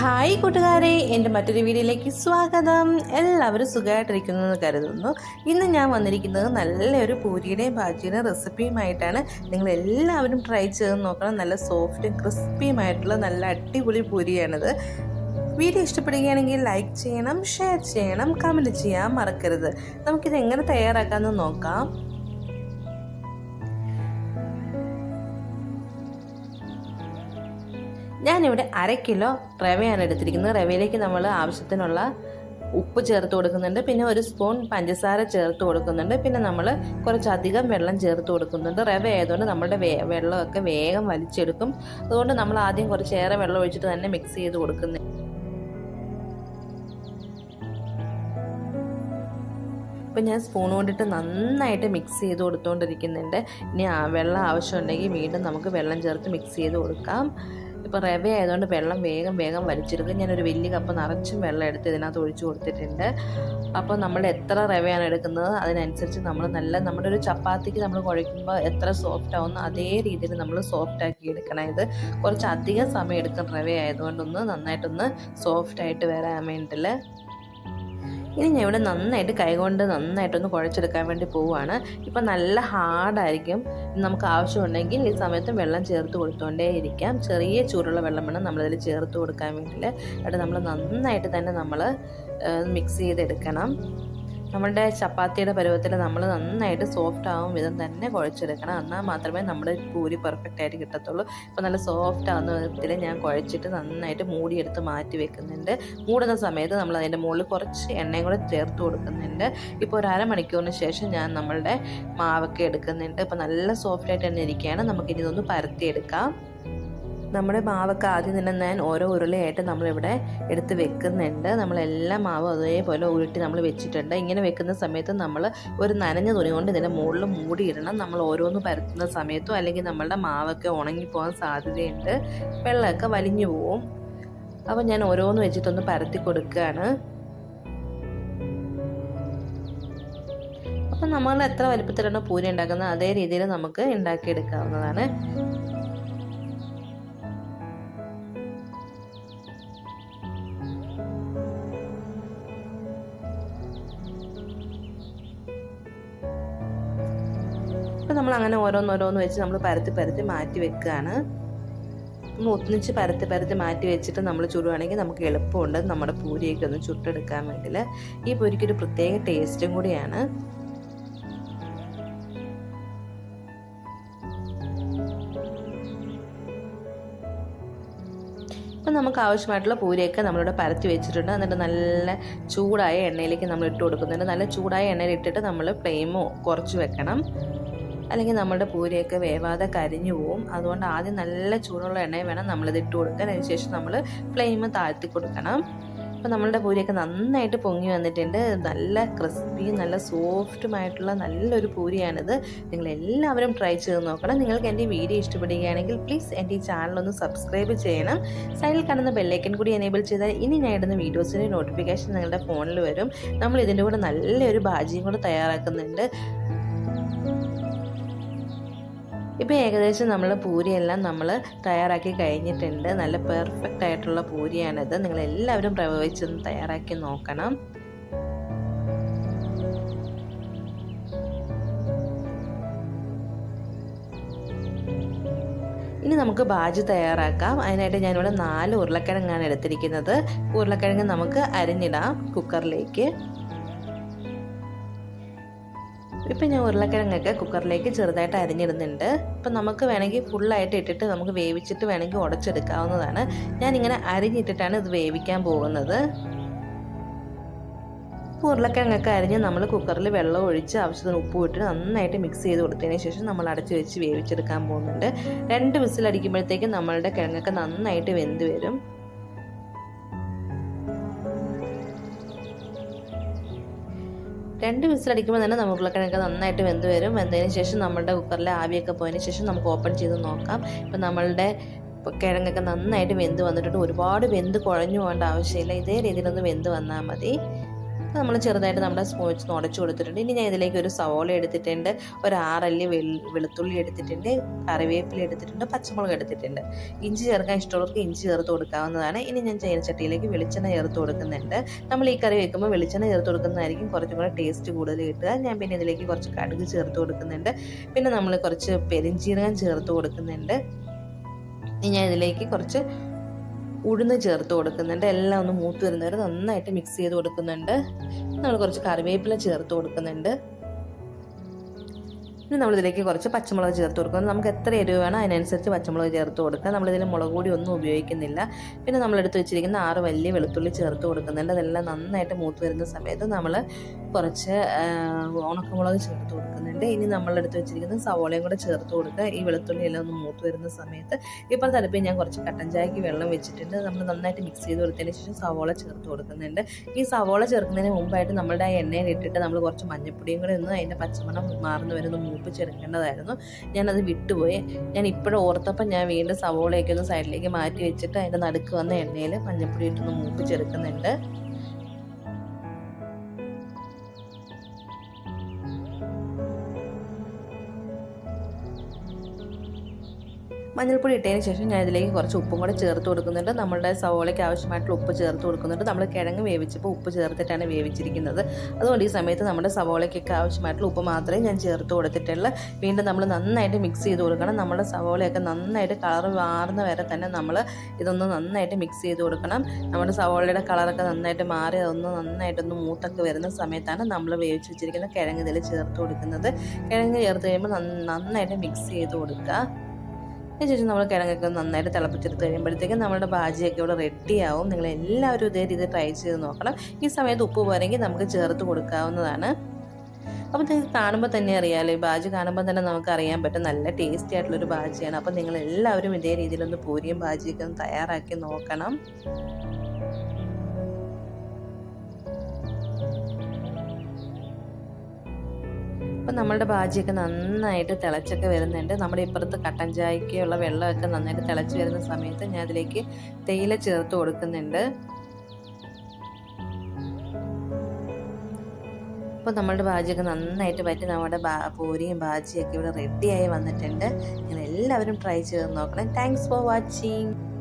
Hi കൂട്ടുകാരെ. എന്റെ മറ്റൊരു വീഡിയോയിലേക്ക് സ്വാഗതം. എല്ലാവരും സുഖമായിട്ടിരിക്കുന്നു എന്ന് കരുതുന്നു. ഇന്ന് ഞാൻ വന്നിരിക്കുന്നത് നല്ലൊരു പൂരിയുടെയും ഭാജിയുടെയും റെസിപ്പിയുമായിട്ടാണ്. നിങ്ങൾ എല്ലാവരും ട്രൈ ചെയ്ത് നോക്കണം. നല്ല സോഫ്റ്റും ക്രിസ്പിയുമായിട്ടുള്ള നല്ല അടിപൊളി പൂരിയാണിത്. വീഡിയോ ഇഷ്ടപ്പെടുകയാണെങ്കിൽ ലൈക്ക് ചെയ്യണം ഷെയർ ചെയ്യണം കമന്റ് ചെയ്യാൻ മറക്കരുത്. നമുക്കിത് എങ്ങനെ തയ്യാറാക്കാമെന്ന് നോക്കാം. ഞാനിവിടെ അര കിലോ റവയാണ് എടുത്തിരിക്കുന്നത്. റവയിലേക്ക് നമ്മൾ ആവശ്യത്തിനുള്ള ഉപ്പ് ചേർത്ത് കൊടുക്കുന്നുണ്ട്. പിന്നെ ഒരു സ്പൂൺ പഞ്ചസാര ചേർത്ത് കൊടുക്കുന്നുണ്ട്. പിന്നെ നമ്മൾ കുറച്ചധികം വെള്ളം ചേർത്ത് കൊടുക്കുന്നുണ്ട്. റവ ആയതുകൊണ്ട് നമ്മുടെ വേ വെള്ളമൊക്കെ വേഗം വലിച്ചെടുക്കും. അതുകൊണ്ട് നമ്മൾ ആദ്യം കുറച്ചേറെ വെള്ളം ഒഴിച്ചിട്ട് തന്നെ മിക്സ് ചെയ്ത് കൊടുക്കുന്നു. ഇപ്പം ഞാൻ സ്പൂൺ കൊണ്ടിട്ട് നന്നായിട്ട് മിക്സ് ചെയ്ത് കൊടുത്തുകൊണ്ടിരിക്കുന്നുണ്ട് ഇനി വെള്ളം ആവശ്യമുണ്ടെങ്കിൽ വീണ്ടും നമുക്ക് വെള്ളം ചേർത്ത് മിക്സ് ചെയ്ത് കൊടുക്കാം. ഇപ്പോൾ റവ ആയതുകൊണ്ട് വെള്ളം വേഗം വേഗം വലിച്ചെടുക്കും. ഞാനൊരു വലിയ കപ്പ് നിറച്ചും വെള്ളം എടുത്ത് ഇതിനകത്ത് ഒഴിച്ചു കൊടുത്തിട്ടുണ്ട്. അപ്പോൾ നമ്മൾ എത്ര റവയാണ് എടുക്കുന്നത് അതിനനുസരിച്ച് നമ്മൾ നല്ല നമ്മുടെ ഒരു ചപ്പാത്തിക്ക് നമ്മൾ കുഴയ്ക്കുമ്പോൾ എത്ര സോഫ്റ്റ് ആവുന്നു അതേ രീതിയിൽ നമ്മൾ സോഫ്റ്റ് ആക്കി എടുക്കണം. ഇത് കുറച്ച് അധികം സമയം എടുക്കും റവ ആയതുകൊണ്ടൊന്ന് നന്നായിട്ടൊന്ന് സോഫ്റ്റ് ആയിട്ട് വരാൻ വേണ്ടിയിട്ട് ഇനി ഞാൻ ഇവിടെ നന്നായിട്ട് കൈകൊണ്ട് നന്നായിട്ടൊന്ന് കുഴച്ചെടുക്കാൻ വേണ്ടി പോവുകയാണ് ഇപ്പം നല്ല ഹാർഡായിരിക്കും നമുക്ക് ആവശ്യമുണ്ടെങ്കിൽ ഈ സമയത്ത് വെള്ളം ചേർത്ത് കൊടുത്തുകൊണ്ടേ ഇരിക്കാം. ചെറിയ ചൂടുള്ള വെള്ളം വേണം നമ്മളിതിൽ ചേർത്ത് കൊടുക്കാൻ വേണ്ടിയിട്ട്. അവിടെ നമ്മൾ നന്നായിട്ട് തന്നെ നമ്മൾ മിക്സ് ചെയ്തെടുക്കണം. നമ്മളുടെ ചപ്പാത്തിയുടെ പരുവത്തിൽ നമ്മൾ നന്നായിട്ട് സോഫ്റ്റ് ആവും വിധം തന്നെ കുഴച്ചെടുക്കണം. എന്നാൽ മാത്രമേ നമ്മുടെ പൂരി പെർഫെക്റ്റ് ആയിട്ട് കിട്ടത്തുള്ളൂ. ഇപ്പോൾ നല്ല സോഫ്റ്റ് ആവുന്ന വിധത്തിൽ ഞാൻ കുഴച്ചിട്ട് നന്നായിട്ട് മൂടിയെടുത്ത് മാറ്റി വെക്കുന്നുണ്ട്. മൂടുന്ന സമയത്ത് നമ്മൾ അതിന്റെ മുകളിൽ കുറച്ച് എണ്ണയും കൂടെ ചേർത്ത് കൊടുക്കുന്നുണ്ട്. ഇപ്പോൾ ഒരു അരമണിക്കൂറിന് ശേഷം ഞാൻ നമ്മളുടെ മാവൊക്കെ എടുക്കുന്നുണ്ട്. ഇപ്പോൾ നല്ല സോഫ്റ്റ് ആയിട്ട് തന്നെ ഇരിക്കുകയാണ്. നമുക്കിനി ഇതൊന്ന് പരത്തിയെടുക്കാം. നമ്മുടെ മാവൊക്കെ ആദ്യം തന്നെ ഞാൻ ഓരോ ഉരുളയായിട്ട് നമ്മളിവിടെ എടുത്ത് വെക്കുന്നുണ്ട്. നമ്മളെല്ലാ മാവും അതേപോലെ ഉരുട്ടി നമ്മൾ വെച്ചിട്ടുണ്ട്. ഇങ്ങനെ വെക്കുന്ന സമയത്ത് നമ്മൾ ഒരു നനഞ്ഞ തുണി കൊണ്ട് ഇതിന്റെ മുകളിൽ മൂടിയിടണം. നമ്മൾ ഓരോന്ന് പരത്തുന്ന സമയത്തും അല്ലെങ്കിൽ നമ്മളുടെ മാവൊക്കെ ഉണങ്ങിപ്പോകാൻ സാധ്യതയുണ്ട്. വെള്ളമൊക്കെ വലിഞ്ഞു പോവും. അപ്പോൾ ഞാൻ ഓരോന്ന് വെച്ചിട്ടൊന്ന് പരത്തി കൊടുക്കുകയാണ്. അപ്പം നമ്മൾ എത്ര വലുപ്പത്തിലാണ് പൂരി ഉണ്ടാക്കുന്നത് അതേ രീതിയിൽ നമുക്ക് ഉണ്ടാക്കിയെടുക്കാവുന്നതാണ്. അപ്പം നമ്മൾ അങ്ങനെ ഓരോന്നോരോന്ന് വെച്ച് നമ്മൾ പരത്തി പരത്തി മാറ്റി വെക്കുകയാണ് നമ്മൾ ഒന്നിച്ച് പരത്തി പരത്തി മാറ്റി വെച്ചിട്ട് നമ്മൾ ചുടുവാണെങ്കിൽ നമുക്ക് എളുപ്പമുണ്ട്. നമ്മുടെ പൂരിയൊക്കെ ഒന്ന് ചുട്ടെടുക്കാൻ വേണ്ടിയിൽ ഈ പൂരിക്കൊരു പ്രത്യേക ടേസ്റ്റും കൂടിയാണ്. അപ്പം നമുക്ക് ആവശ്യമായിട്ടുള്ള പൂരിയൊക്കെ നമ്മളിവിടെ പരത്തി വെച്ചിട്ടുണ്ട്. എന്നിട്ട് നല്ല ചൂടായ എണ്ണയിലേക്ക് നമ്മൾ ഇട്ട് കൊടുക്കുന്നുണ്ട്. നല്ല ചൂടായ എണ്ണയിൽ ഇട്ടിട്ട് നമ്മൾ ഫ്ലെയിമോ കുറച്ച് വെക്കണം. അല്ലെങ്കിൽ നമ്മുടെ പൂരിയൊക്കെ വേവാതെ കരിഞ്ഞു പോവും. അതുകൊണ്ട് ആദ്യം നല്ല ചൂടുള്ള എണ്ണ വേണം നമ്മളിത് ഇട്ട് കൊടുക്കാൻ. അതിനുശേഷം നമ്മൾ ഫ്ലെയിം താഴ്ത്തി കൊടുക്കണം. അപ്പോൾ നമ്മളുടെ പൂരിയൊക്കെ നന്നായിട്ട് പൊങ്ങി വന്നിട്ടുണ്ട്. നല്ല ക്രിസ്പിയും നല്ല സോഫ്റ്റുമായിട്ടുള്ള നല്ലൊരു പൂരിയാണിത്. നിങ്ങൾ എല്ലാവരും ട്രൈ ചെയ്ത് നോക്കണം. നിങ്ങൾക്ക് എന്റെ വീഡിയോ ഇഷ്ടപ്പെടുകയാണെങ്കിൽ പ്ലീസ് എന്റെ ഈ ചാനലൊന്ന് സബ്സ്ക്രൈബ് ചെയ്യണം. സൈഡിൽ കാണുന്ന ബെല്ലൈക്കൻ കൂടി എനേബിൾ ചെയ്താൽ ഇനി ഞാൻ ഇടുന്ന വീഡിയോസിന്റെ നോട്ടിഫിക്കേഷൻ നിങ്ങളുടെ ഫോണിൽ വരും. നമ്മൾ ഇതിന്റെ കൂടെ നല്ലൊരു ഭാജിയും കൂടെ തയ്യാറാക്കുന്നുണ്ട്. ഇപ്പോൾ ഏകദേശം നമ്മൾ പൂരിയെല്ലാം നമ്മൾ തയ്യാറാക്കി കഴിഞ്ഞിട്ടുണ്ട്. നല്ല പെർഫെക്റ്റ് ആയിട്ടുള്ള പൂരിയാണിത്. നിങ്ങളെല്ലാവരും പ്രയോഗിച്ചൊന്ന് തയ്യാറാക്കി നോക്കണം. ഇനി നമുക്ക് ബാജ് തയ്യാറാക്കാം. അതിനായിട്ട് ഞാനിവിടെ നാല് ഉരുളക്കിഴങ്ങാണ് എടുത്തിരിക്കുന്നത്. ഉരുളക്കിഴങ്ങ് നമുക്ക് അരിഞ്ഞിടാം കുക്കറിലേക്ക് ഇപ്പം ഞാൻ ഉരുളക്കിഴങ്ങൊക്കെ കുക്കറിലേക്ക് ചെറുതായിട്ട് അരിഞ്ഞിടുന്നുണ്ട്. ഇപ്പം നമുക്ക് വേണമെങ്കിൽ ഫുള്ളായിട്ട് ഇട്ടിട്ട് നമുക്ക് വേവിച്ചിട്ട് വേണമെങ്കിൽ ഉടച്ചെടുക്കാവുന്നതാണ്. ഞാനിങ്ങനെ അരിഞ്ഞിട്ടിട്ടാണ് ഇത് വേവിക്കാൻ പോകുന്നത്. ഉരുളക്കിഴങ്ങൊക്കെ അരിഞ്ഞ് നമ്മൾ കുക്കറിൽ വെള്ളം ഒഴിച്ച് ആവശ്യത്തിന് ഉപ്പ് ഇട്ട് നന്നായിട്ട് മിക്സ് ചെയ്ത് കൊടുത്തതിന് ശേഷം നമ്മൾ അടച്ച് വെച്ച് വേവിച്ചെടുക്കാൻ പോകുന്നുണ്ട്. രണ്ട് വിസിലടിക്കുമ്പോഴത്തേക്കും നമ്മളുടെ കിഴങ്ങൊക്കെ നന്നായിട്ട് വെന്ത് വരും. രണ്ട് വിസിലടിക്കുമ്പോൾ തന്നെ നമുക്ക് ഉരുളക്കിഴങ്ങ് നന്നായിട്ട് വെന്ത് വരും. വെന്തതിന് ശേഷം നമ്മുടെ കുക്കറിലെ ആവിയൊക്കെ പോയതിന് ശേഷം നമുക്ക് ഓപ്പൺ ചെയ്ത് നോക്കാം. ഇപ്പം നമ്മളുടെ കിഴങ്ങൊക്കെ നന്നായിട്ട് വെന്ത് വന്നിട്ടുണ്ട്. ഒരുപാട് വെന്ത് കുഴഞ്ഞു പോകേണ്ട ആവശ്യമില്ല. ഇതേ രീതിയിലൊന്ന് വെന്ത് വന്നാൽ മതി. നമ്മൾ ചെറുതായിട്ട് നമ്മുടെ സ്പൂൺ വെച്ച് ഉടച്ചു കൊടുത്തിട്ടുണ്ട്. ഇനി ഞാൻ ഇതിലേക്ക് ഒരു സവോള എടുത്തിട്ടുണ്ട് ഒരു ആറല്ലി വെളു- വെളുത്തുള്ളി എടുത്തിട്ടുണ്ട് കറിവേപ്പില എടുത്തിട്ടുണ്ട് പച്ചമുളക് എടുത്തിട്ടുണ്ട്. ഇഞ്ചി ചേർക്കാൻ ഇഷ്ടമുള്ളവർക്ക് ഇഞ്ചി ചേർത്ത് കൊടുക്കാവുന്നതാണ്. ഇനി ഞാൻ ചീനച്ചട്ടിയിലേക്ക് വെളിച്ചെണ്ണ ചേർത്ത് കൊടുക്കുന്നുണ്ട്. നമ്മൾ ഈ കറി വെക്കുമ്പോൾ വെളിച്ചെണ്ണ ചേർത്ത് കൊടുക്കുന്നതായിരിക്കും കുറച്ചും കൂടെ ടേസ്റ്റ് കൂടുതൽ കിട്ടുക. ഞാൻ പിന്നെ ഇതിലേക്ക് കുറച്ച് കടുക് ചേർത്ത് കൊടുക്കുന്നുണ്ട്. പിന്നെ നമ്മൾ കുറച്ച് പെരിഞ്ചീരകം ചേർത്ത് കൊടുക്കുന്നുണ്ട്. ഇനി ഞാൻ ഇതിലേക്ക് കുറച്ച് ഉഴുന്ന് ചേർത്ത് കൊടുക്കുന്നുണ്ട്. എല്ലാം ഒന്ന് മൂത്ത് വരുന്നവരെ നന്നായിട്ട് മിക്സ് ചെയ്ത് കൊടുക്കുന്നുണ്ട്. നമ്മൾ കുറച്ച് കറിവേപ്പില ചേർത്ത് കൊടുക്കുന്നുണ്ട്. ഇനി നമ്മളിതിലേക്ക് കുറച്ച് പച്ചമുളക് ചേർത്ത് കൊടുക്കുന്നത് നമുക്ക് എത്ര എരിവ് വേണം അതിനനുസരിച്ച് പച്ചമുളക് ചേർത്ത് കൊടുക്കുക നമ്മളിതിൽ മുളക് പൊടി ഒന്നും ഉപയോഗിക്കുന്നില്ല. പിന്നെ നമ്മളെടുത്ത് വെച്ചിരിക്കുന്ന ആറ് വലിയ വെളുത്തുള്ളി ചേർത്ത് കൊടുക്കുന്നുണ്ട്. അതെല്ലാം നന്നായിട്ട് മൂത്ത് വരുന്ന സമയത്ത് നമ്മൾ കുറച്ച് ഉണക്കമുളക് ചേർത്ത് കൊടുക്കുന്നുണ്ട്. ഇനി നമ്മളെടുത്ത് വെച്ചിരിക്കുന്ന സവോളയും കൂടെ ചേർത്ത് കൊടുക്കുക. ഈ വെളുത്തുള്ളി എല്ലാം ഒന്ന് മൂത്ത് വരുന്ന സമയത്ത് ഇപ്പോൾ തലപ്പിൽ ഞാൻ കുറച്ച് കട്ടൻ ചായക്ക് വെള്ളം വെച്ചിട്ടുണ്ട്. നമ്മൾ നന്നായിട്ട് മിക്സ് ചെയ്ത് കൊടുത്തതിന് ശേഷം സവോള ചേർത്ത് കൊടുക്കുന്നുണ്ട്. ഈ സവോള ചേർക്കുന്നതിന് മുമ്പായിട്ട് നമ്മളുടെ ആ എണ്ണയിൽ ഇട്ടിട്ട് നമ്മൾ കുറച്ച് മഞ്ഞപ്പൊടിയും കൂടെ ഒന്ന് അതിന്റെ പച്ചമണം മാറുന്ന വരെ ഒന്ന് മൂപ്പിച്ചെടുക്കേണ്ടതായിരുന്നു ഞാനത് വിട്ടുപോയി. ഞാൻ ഇപ്പോഴും ഓർത്തപ്പം ഞാൻ വീണ്ടും സവോളയൊക്കെ ഒന്ന് സൈഡിലേക്ക് മാറ്റി വെച്ചിട്ട് അതിന്റെ നടുക്ക് വന്ന എണ്ണയിൽ മഞ്ഞപ്പൊടി ഇട്ടൊന്ന് മൂപ്പിച്ചെടുക്കുന്നുണ്ട്. മഞ്ഞൾപ്പൊടി ഇട്ടതിന് ശേഷം ഞാൻ ഇതിലേക്ക് കുറച്ച് ഉപ്പും കൂടെ ചേർത്ത് കൊടുക്കുന്നുണ്ട്. നമ്മളുടെ സവോളയ്ക്ക് ആവശ്യമായിട്ടുള്ള ഉപ്പ് ചേർത്ത് കൊടുക്കുന്നുണ്ട്. നമ്മൾ കിഴങ്ങ് വേവിച്ചപ്പോൾ ഉപ്പ് ചേർത്തിട്ടാണ് വേവിച്ചിരിക്കുന്നത്. അതുകൊണ്ട് ഈ സമയത്ത് നമ്മുടെ സവോളയ്ക്കൊക്കെ ആവശ്യമായിട്ടുള്ള ഉപ്പ് മാത്രമേ ഞാൻ ചേർത്ത് കൊടുത്തിട്ടുള്ളൂ. വീണ്ടും നമ്മൾ നന്നായിട്ട് മിക്സ് ചെയ്ത് കൊടുക്കണം. നമ്മുടെ സവോളയൊക്കെ നന്നായിട്ട് കളർ മാറുന്ന വരെ തന്നെ നമ്മൾ ഇതൊന്ന് നന്നായിട്ട് മിക്സ് ചെയ്ത് കൊടുക്കണം. നമ്മുടെ സവോളയുടെ കളറൊക്കെ നന്നായിട്ട് മാറി അതൊന്ന് നന്നായിട്ടൊന്ന് മൂത്തൊക്കെ വരുന്ന സമയത്താണ് നമ്മൾ വേവിച്ച് വെച്ചിരിക്കുന്ന കിഴങ്ങ് ഇതിൽ ചേർത്ത് കൊടുക്കുന്നത്. കിഴങ്ങ് ചേർത്ത് കഴിയുമ്പോൾ നന്നായിട്ട് മിക്സ് ചെയ്ത് കൊടുക്കുക. അതിനുശേഷം നമ്മൾ കിഴങ്ങൊക്കെ നന്നായിട്ട് തിളപ്പിച്ചെടുത്ത് കഴിയുമ്പോഴത്തേക്കും നമ്മുടെ ബാജിയൊക്കെ ഇവിടെ റെഡിയാവും. നിങ്ങൾ എല്ലാവരും ഇതേ രീതി ട്രൈ ചെയ്ത് നോക്കണം. ഈ സമയത്ത് ഉപ്പ് പോരെങ്കിൽ നമുക്ക് ചേർത്ത് കൊടുക്കാവുന്നതാണ്. അപ്പോൾ നിങ്ങൾക്ക് കാണുമ്പോൾ തന്നെ അറിയാമല്ലോ ഈ ബാജി കാണുമ്പോൾ തന്നെ നമുക്ക് അറിയാൻ പറ്റും. നല്ല ടേസ്റ്റി ആയിട്ടുള്ളൊരു ബാജിയാണ് അപ്പോൾ നിങ്ങൾ എല്ലാവരും ഇതേ രീതിയിലൊന്ന് പൂരിയും ബാജിയൊക്കെ ഒന്ന് തയ്യാറാക്കി നോക്കണം. അപ്പം നമ്മളുടെ ഭാജിയൊക്കെ നന്നായിട്ട് തിളച്ചൊക്കെ വരുന്നുണ്ട്. നമ്മുടെ ഇപ്പുറത്ത് കട്ടൻ ചായക്കുള്ള വെള്ളമൊക്കെ നന്നായിട്ട് തിളച്ച് വരുന്ന സമയത്ത് ഞാൻ അതിലേക്ക് തേയില ചേർത്ത് കൊടുക്കുന്നുണ്ട്. അപ്പോൾ നമ്മളുടെ ഭാജിയൊക്കെ നന്നായിട്ട് പറ്റി നമ്മുടെ പൂരിയും ഭാജിയൊക്കെ ഇവിടെ റെഡിയായി വന്നിട്ടുണ്ട്. നിങ്ങൾ എല്ലാവരും ട്രൈ ചെയ്ത് നോക്കണം. Thanks for watching